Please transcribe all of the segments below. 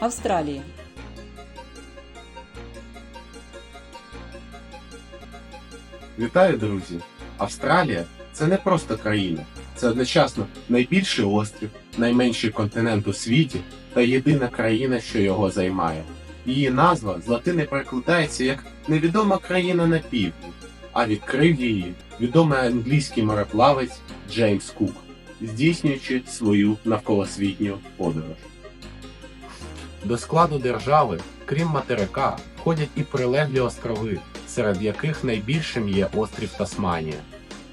Австралія. Вітаю, друзі! Австралія це не просто країна, це одночасно найбільший острів, найменший континент у світі та єдина країна, що його займає. Її назва з латини перекладається як невідома країна на півдні, а відкрив її відомий англійський мореплавець Джеймс Кук, здійснюючи свою навколосвітню подорож. До складу держави, крім материка, входять і прилеглі острови, серед яких найбільшим є острів Тасманія.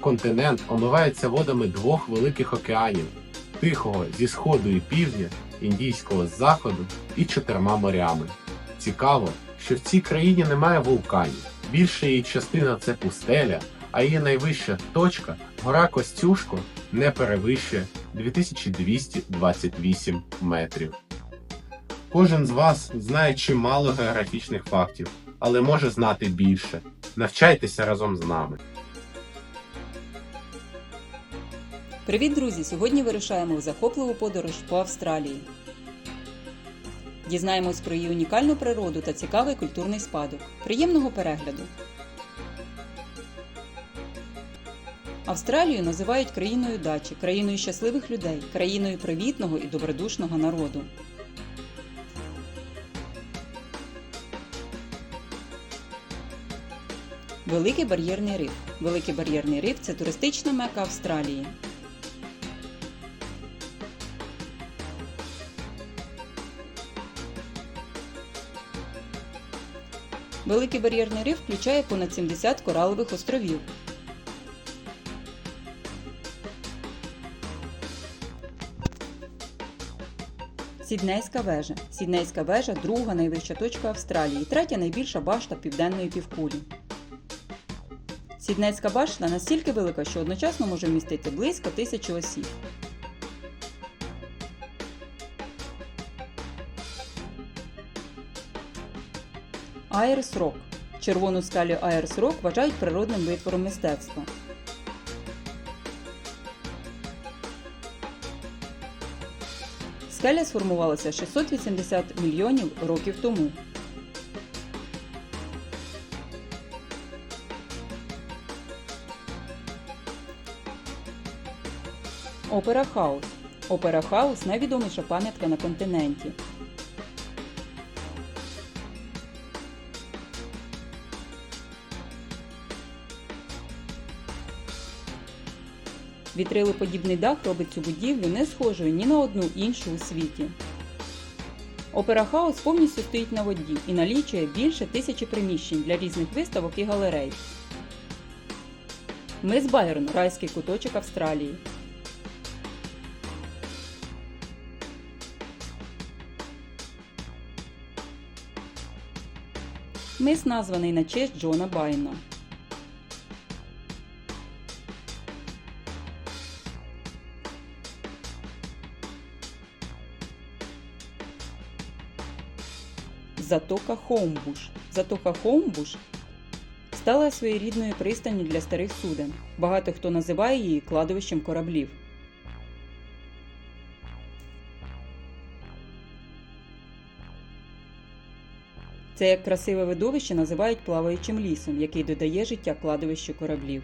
Континент омивається водами двох великих океанів Тихого зі сходу і півдня, Індійського з заходу і чотирма морями. Цікаво, що в цій країні немає вулканів. Більша її частина це пустеля, а її найвища точка гора Костюшко не перевищує 2228 метрів. Кожен з вас знає чимало географічних фактів, але може знати більше. Навчайтеся разом з нами. Привіт, друзі! Сьогодні вирушаємо в захопливу подорож по Австралії. Дізнаємось про її унікальну природу та цікавий культурний спадок. Приємного перегляду! Австралію називають країною дачі, країною щасливих людей, країною привітного і добродушного народу. Великий бар'єрний риф. Великий бар'єрний риф це туристична мека Австралії. Великий бар'єрний риф включає понад 70 коралових островів. Сіднейська вежа. Сіднейська вежа друга найвища точка Австралії, третя найбільша башта південної півкулі. Сіднейська башта настільки велика, що одночасно може вмістити близько тисячі осіб. Айрс Рок. Червону скалю Айрс Рок вважають природним витвором мистецтва. Скеля сформувалася 680 мільйонів років тому. Опера Хаус. Опера Хаус найвідоміша пам'ятка на континенті. Вітрилоподібний дах робить цю будівлю не схожою ні на одну іншу у світі. Опера Хаус повністю стоїть на воді і налічує більше тисячі приміщень для різних виставок і галерей. Мис Байрон райський куточок Австралії. Мис названий на честь Джона Байна. Затока Хоумбуш. Затока Хоумбуш стала своєрідною пристанню для старих суден. Багато хто називає її кладовищем кораблів. Це красиве видовище називають плаваючим лісом, який додає життя кладовищу кораблів.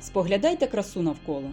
Споглядайте красу навколо.